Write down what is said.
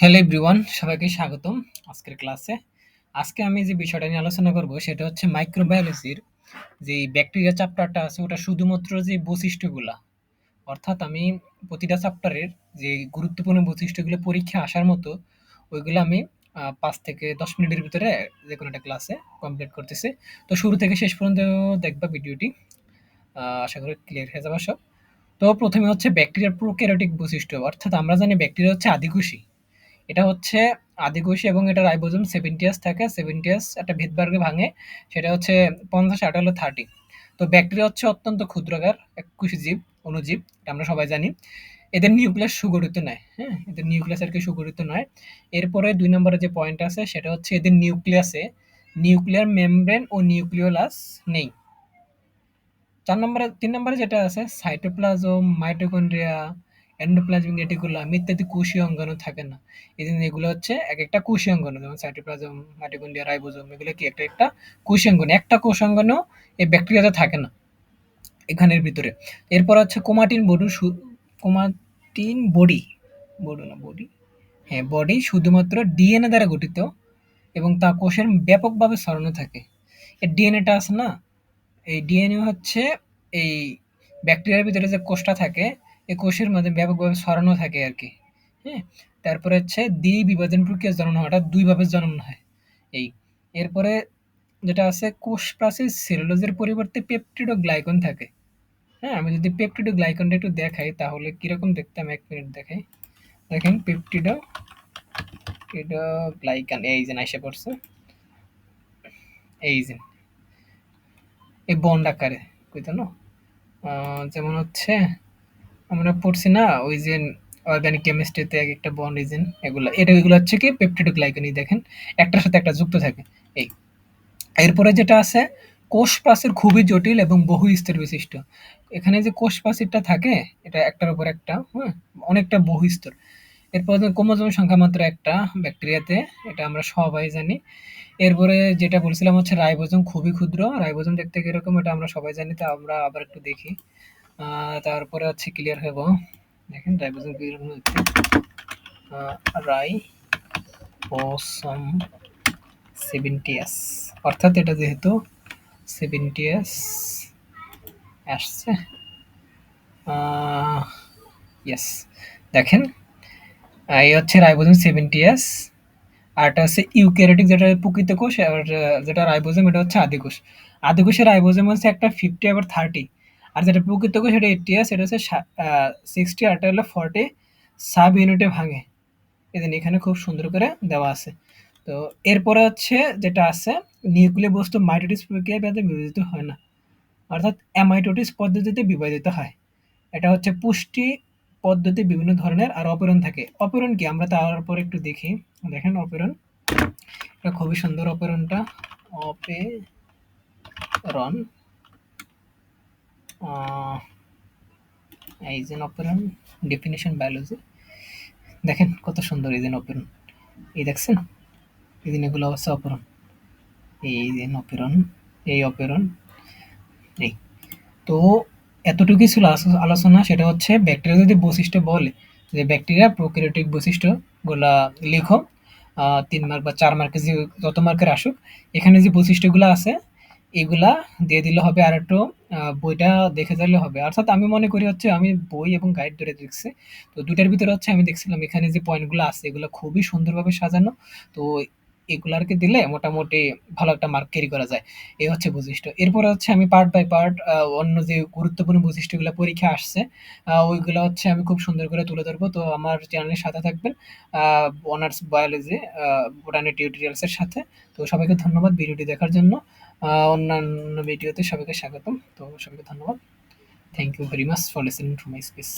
Hello everyone সবাইকে স্বাগতম আজকের ক্লাসে আজকে আমি যে বিষয়টা নিয়ে আলোচনা করব সেটা হচ্ছে মাইক্রোবায়োলজির যে ব্যাকটেরিয়া চ্যাপ্টারটা আছে, ওটা শুধুমাত্র যে বৈশিষ্ট্যগুলা, অর্থাৎ আমি প্রতিটা চ্যাপ্টারের যে গুরুত্বপূর্ণ বৈশিষ্ট্যগুলো পরীক্ষা আসার মতো, ওইগুলো আমি পাঁচ থেকে দশ মিনিটের ভিতরে যে কোনো একটা ক্লাসে কমপ্লিট করতেছি। তো শুরু থেকে শেষ পর্যন্ত দেখবা ভিডিওটি আশা করি ক্লিয়ার হয়ে যাবে সব। তো প্রথমে হচ্ছে ব্যাকটেরিয়ার প্রোক্যারিওটিক বৈশিষ্ট্য, অর্থাৎ আমরা জানি ব্যাকটেরিয়া হচ্ছে আদিকোষী। এটা হচ্ছে আদিকোষী এবং এটা রাইবোজোম সেভেন্টিয়াস থাকে, সেভেন্টিয়াস একটা ভেদবর্গে ভাঙে, সেটা হচ্ছে পঞ্চাশ আটা হলো থার্টি তো ব্যাকটেরিয়া হচ্ছে অত্যন্ত ক্ষুদ্রাকার এক কোষী জীব অণুজীব এটা আমরা সবাই জানি। এদের নিউক্লিয়াস সুগঠিত নয় হ্যাঁ এদের নিউক্লিয়াস আর কি সুগঠিত নয়। এরপরে দুই নম্বরে যে পয়েন্ট আছে, সেটা হচ্ছে এদের নিউক্লিয়াসে নিউক্লিয়ার মেমব্রেন ও নিউক্লিওলাস নেই। চার নম্বরে, তিন নম্বরে যেটা আছে, সাইটোপ্লাজম, মাইটোকন্ড্রিয়া এন্ডোপ্লাজমিক রেটিকুলাম ইত্যাদি কোষীয় অঙ্গাণু থাকে না। এই জন্য এগুলো হচ্ছে এক একটা কোষীয় অঙ্গাণু, যেমন সাইটোপ্লাজম মাইটোকন্ড্রিয়া রাইবোজোম এগুলো কি একটা একটা কোষীয় অঙ্গাণু, একটা কোষ অঙ্গাণু এই ব্যাকটেরিয়াতে থাকে না এখানের ভিতরে। এরপর হচ্ছে chromatin body chromatin body body না, বডি? হ্যাঁ বডি শুধুমাত্র ডিএনএ দ্বারা গঠিত এবং তা কোষের ব্যাপকভাবে ছড়ানো থাকে। এই ডিএনএটা আছে না, এই ডিএনএ হচ্ছে এই ব্যাকটেরিয়ার ভিতরে যে কোষটা থাকে এই কোষের মধ্যে ব্যাপকভাবে ছড়ানো থাকে আর কি। হ্যাঁ তারপরে হচ্ছে দ্বি বিভাজন প্রক্রিয়া জনন হওয়াটা দুইভাবে জনন হয়। এই, এরপরে যেটা আছে, কোষ প্রাচীর সেলুলোজের পরিবর্তে পেপটিড গ্লাইকন থাকে। হ্যাঁ আমি যদি পেপটিড গ্লাইকনটা একটু দেখাই, তাহলে কীরকম দেখতে আমি এক মিনিট দেখাই। দেখেন পেপটিড গ্লাইকান এই যে এসে পড়ছে। এই যে, এই বন্ড আকারে কইতো না যেমন হচ্ছে আমরা পড়ছি না, ওই যে অর্গানিক কেমিস্ট্রিতে এক একটা বন্ড রিজন এগুলো, এটা এগুলো হচ্ছে কি পেপটিডোগ্লাইকানি দেখেন, একটার সাথে একটা যুক্ত থাকে, এই। এরপরে যেটা আছে, কোষ প্রাচীর খুবই জটিল এবং বহু স্তর বিশিষ্ট। এখানে যে কোষ প্রাচীরটা থাকে, এটা একটার উপর একটা হ্যাঁ অনেকটা বহু স্তর। এরপর ক্রোমোজোম সংখ্যা মাত্র একটা, ব্যাকটেরিয়াতে, এটা আমরা সবাই জানি। এরপরে যেটা বলছিলাম হচ্ছে রাইবোজোম খুবই ক্ষুদ্র, রাইবোজোম দেখতে কীরকম, এটা আমরা সবাই জানি, তা আমরা আবার একটু দেখি। তারপরে হচ্ছে ক্লিয়ার হব দেখেন কীরকম দেখতে রাই পোসম সেভেন্টিয়াস অর্থাৎ এটা যেহেতু সেভেন্টিয়াস আসছে। ইয়েস দেখেন, এই হচ্ছে রাইবোজোম সেভেন্টিয়াস আর এটা হচ্ছে ইউক্যারিওটিক যেটা প্রকৃত কোষ, আর যেটা রাইবোজোম এটা হচ্ছে আদিকোষ আদিকোষের রাইবোজোম হচ্ছে একটা ফিফটি আবার থার্টি আর যেটা প্রকৃত কোষ সেটা এইটটি সেটা হচ্ছে সিক্সটি আর হলো ফর্টি সাব ইউনিটে ভাঙে। এদিন এখানে খুব সুন্দর করে দেওয়া আছে। তো এরপরে হচ্ছে যেটা আছে, নিউক্লিয় বস্তু মাইটোটিস প্রক্রিয়া ব্যাধে বিভাজিত হয় না। অর্থাৎ অ্যামাইটোটিস পদ্ধতিতে বিভাজিত হয়। এটা হচ্ছে পুষ্টি পদ্ধতি বিভিন্ন ধরনের আর অপেরণ থাকে। অপেরণ কি? আমরা তারপর একটু দেখি। দেখেন অপেরণ। এটা খুবই সুন্দর অপেরণটা। অপেরণ। যে অপেরণ ডেফিনেশন বায়োলজি দেখেন কত সুন্দর যে অপেরণ এই দেখছেন? এই দিন এগুলো হচ্ছে অপেরণ। এই যে অপেরণ এই অপেরণ, এই। তো এতটুকুই ছিল আলোচনা, সেটা হচ্ছে ব্যাকটেরিয়া যদি বৈশিষ্ট্য বলে, যে ব্যাকটেরিয়া প্রোক্যারিওটিক বৈশিষ্ট্যগুলা লেখো তিন মার্ক বা চার মার্কের যে যত মার্কের আসুক, এখানে যে বৈশিষ্ট্যগুলো আছে এগুলা দিয়ে দিলে হবে আর একটু বইটা দেখে দিলে হবে। অর্থাৎ আমি মনে করি হচ্ছে আমি বই এবং গাইড ধরে দেখছি। তো দুটার ভিতরে হচ্ছে আমি দেখছিলাম এখানে যে পয়েন্টগুলো আছে, এগুলো খুবই সুন্দরভাবে সাজানো। তো এগুলারকে দিলে মোটামুটি ভালো একটা মার্ক ক্যারি করা যায়। এই হচ্ছে বৈশিষ্ট্য। এরপরে হচ্ছে আমি পার্ট বাই পার্ট অন্য যে গুরুত্বপূর্ণ বৈশিষ্ট্যগুলো পরীক্ষা আসছে ওইগুলো হচ্ছে আমি খুব সুন্দর করে তুলে ধরবো। তো আমার চ্যানেলের সাথে থাকবেন অনার্স বায়োলজি বোটানি টিউটোরিয়ালসের সাথে। তো সবাইকে ধন্যবাদ ভিডিওটি দেখার জন্য। অন্যান্য ভিডিওতে সবাইকে স্বাগতম। তো সবাইকে ধন্যবাদ। Thank you very much for listening to my speech